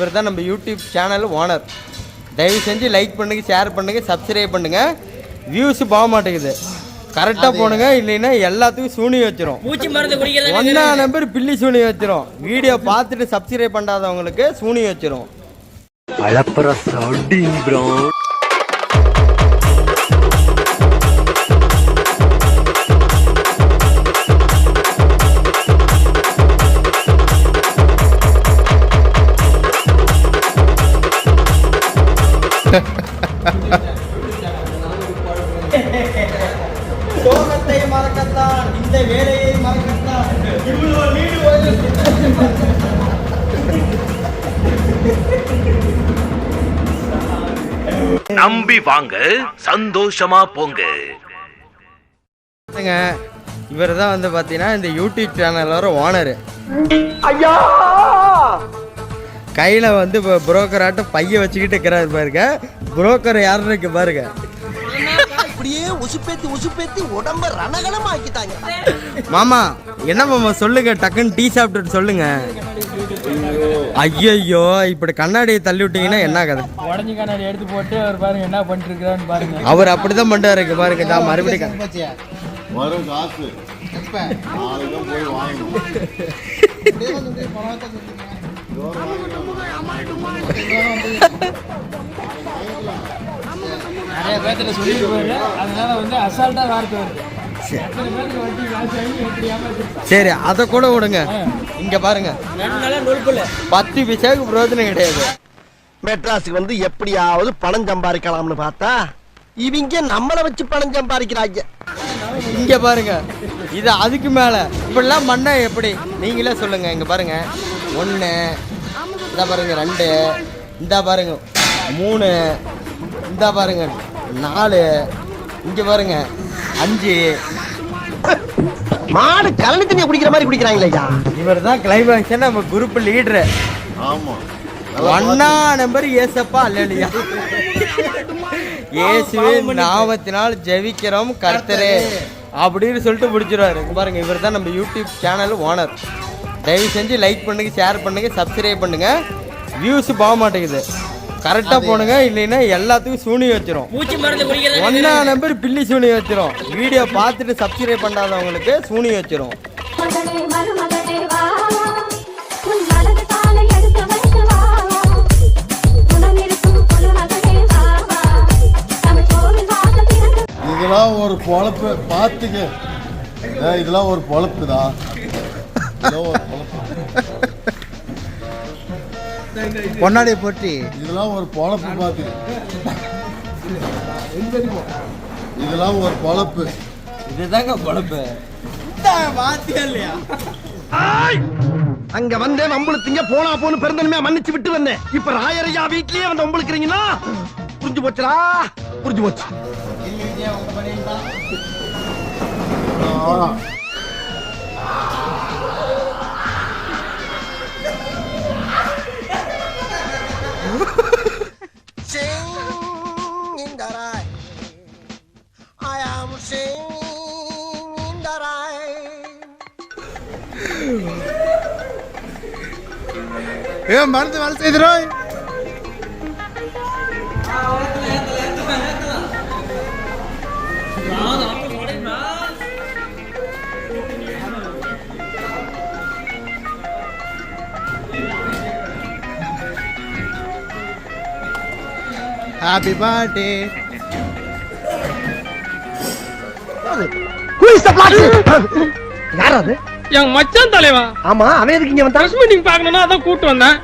இவர் தான் நம்ம யூடியூப் சேனல் ஓனர் தயவு செஞ்சு லைக் பண்ணுங்க ஷேர் பண்ணுங்க சப்ஸ்கிரைப் பண்ணுங்க. வியூஸ் போக மாட்டேங்குது. கரெக்டாக போனுங்க இல்லைன்னா எல்லாத்துக்கும் சூனி வச்சிரும். பூச்சி மருந்து குடிக்கிறதா ஒன்னா நம்பர் பில்லி சூனி வச்சிரும். வீடியோ பார்த்துட்டு சப்ஸ்கிரைப் பண்ணாதவங்களுக்கு சூனி வச்சிரும். சோகத்தை மறக்கத்தான் இந்த வேலையை மறக்கத்தான். இவ்வளோ நீடு நம்பி வாங்க சந்தோஷமா போங்க. இவர் தான் வந்து பார்த்தீங்கன்னா இந்த யூடியூப் சேனலோட ஓனரு கையில் வந்து இப்போ புரோக்கராட்டம் பைய வச்சுக்கிட்டு இருக்கிறாரு பாருங்க புரோக்கர் யாருன்னு இருக்கு பாருங்க அப்படியே உசுப்பேத்தி உசுப்பேத்தி உடம்ப ரணகலம் ஆக்கிட்டாங்க மாமா என்ன மாமா சொல்லுங்க டக்குன்னு டீ சாப்பிட்டுட்டு சொல்லுங்க ஐயையோ இப்படி கண்ணாடியை தள்ளி விட்டீங்கன்னா என்ன கதை உடஞ்சி கண்ணாடி எடுத்து போட்டு அவர் பாருங்க என்ன பண்ணிட்டு இருக்கிறான்னு பாருங்க அவர் அப்படிதான் பண்றாரு பாருங்க நான் மறுபடியும் வரும் காசு போய் வாங்கணும் நிறைய பேர்த்துல சொல்லிட்டு போயிரு அதனால வந்து அசால்ட்டா வார்த்தை வருது சரி அதை கூட விடுங்க. இங்க பாருங்க. பத்து பைசாவுக்கு பிரயோஜனம் கிடையாது. மெட்ராஸுக்கு வந்து எப்படியாவது பணம் சம்பாதிக்கலாம்னு பார்த்தா இவங்க நம்மள வச்சு பணம் சம்பாதிக்கிறாங்க. இங்க பாருங்க. இது அதுக்கு மேல. இப்படிலாம் மண்ணா எப்படி? நீங்களே சொல்லுங்க இங்க பாருங்க. ஒன்று இந்த பாருங்க ரெண்டு. இந்த பாருங்க மூணு. இந்த பாருங்க நாலு. இங்க பாருங்க அஞ்சு. மாடு கலனி தண்ணியை குடிக்கிற மாதிரி குடிக்கிறாங்களே ஐயா. இவர் தான் கிளைமேக்ஸ் நம்ம குரூப் லீடரு ஆமா. ஒன்னா நம்பர் ஏசப்பா அல்லையா இயேசுவே நாமத்தினால் ஜெபிக்கிறோம் கர்த்தரே. அப்படின்னு சொல்லிட்டு முடிச்சிருவாரு. இங்க பாருங்க இவர் தான் நம்ம யூடியூப் சேனல் ஓனர் தயவு செஞ்சு லைக் பண்ணுங்க ஷேர் பண்ணுங்க சப்ஸ்கிரைப் பண்ணுங்க. வியூஸ் போக மாட்டேங்குது. கரெக்டாக போனுங்க இல்லைன்னா எல்லாத்துக்கும் சூனி வச்சிரும். ஒன்னா நம்பர் பில்லி சூனி வச்சிரும். வீடியோ பார்த்துட்டு சப்ஸ்கிரைப் பண்ணாதவங்களுக்கு சூனி வச்சிரும். இதெல்லாம் ஒரு பொழப்பு. பார்த்துக்க. இதெல்லாம் ஒரு பொழப்புதா இதெல்லாம் பொன்னாடியை போற்றி. இதெல்லாம் ஒரு பொழப்பு பார்த்துக்க இதெல்லாம் ஒரு பொழப்பு. இதுதாங்க பொழப்பு. இல்லையா? அங்க வந்தேன் வம்புழுத்தீங்க போனா போன்னு பிறந்தனுமே மன்னிச்சு விட்டு வந்தேன். இப்ப ராயரையா வீட்லயே வந்து வம்புழுக்கிறீங்கன்னா புரிஞ்சு போச்சுடா புரிஞ்சு போச்சு. ஆ. singing in the rain. Happy birthday யார் அது என் மச்சான் தலைவா. ஆமா அவன் எதுக்கு இங்க வந்தான்? மீட்டிங் பார்க்கணும்னா அதான் கூட்டு வந்தேன்.